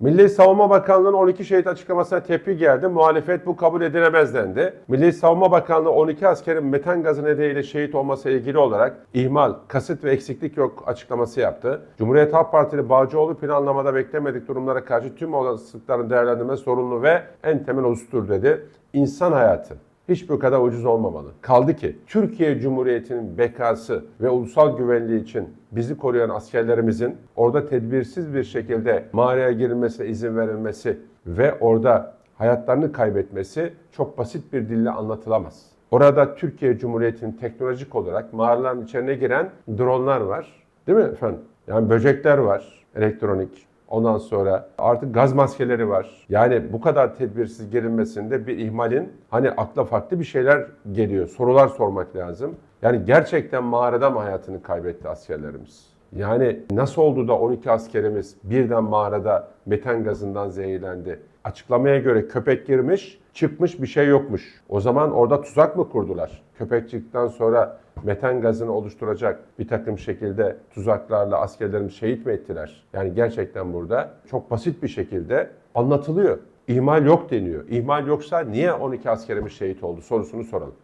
Milli Savunma Bakanlığı'nın 12 şehit açıklamasına tepki geldi. Muhalefet bu kabul edilemez dendi. Milli Savunma Bakanlığı 12 askerin metan gazı nedeniyle şehit olması ilgili olarak ihmal, kasıt ve eksiklik yok açıklaması yaptı. Cumhuriyet Halk Partili Bağcıoğlu planlamada beklemedik durumlara karşı tüm olasılıkların değerlendirme sorumlu ve en temel husustur dedi. İnsan hayatı hiç bu kadar ucuz olmamalı. Kaldı ki Türkiye Cumhuriyeti'nin bekası ve ulusal güvenliği için bizi koruyan askerlerimizin orada tedbirsiz bir şekilde mağaraya girilmesine izin verilmesi ve orada hayatlarını kaybetmesi çok basit bir dille anlatılamaz. Orada Türkiye Cumhuriyeti'nin teknolojik olarak mağaraların içine giren dronlar var. Değil mi efendim? Yani böcekler var, elektronik. Ondan sonra artık gaz maskeleri var. Yani bu kadar tedbirsiz girilmesinde bir ihmalin hani akla farklı bir şeyler geliyor. Sorular sormak lazım. Yani gerçekten mağarada mı hayatını kaybetti askerlerimiz? Yani nasıl oldu da 12 askerimiz birden mağarada metan gazından zehirlendi? Açıklamaya göre köpek girmiş, çıkmış bir şey yokmuş. O zaman orada tuzak mı kurdular? Köpek çıktıktan sonra metan gazını oluşturacak bir takım şekilde tuzaklarla askerlerimiz şehit mi ettiler? Yani gerçekten burada çok basit bir şekilde anlatılıyor. İhmal yok deniyor. İhmal yoksa niye 12 askerimiz şehit oldu sorusunu soralım.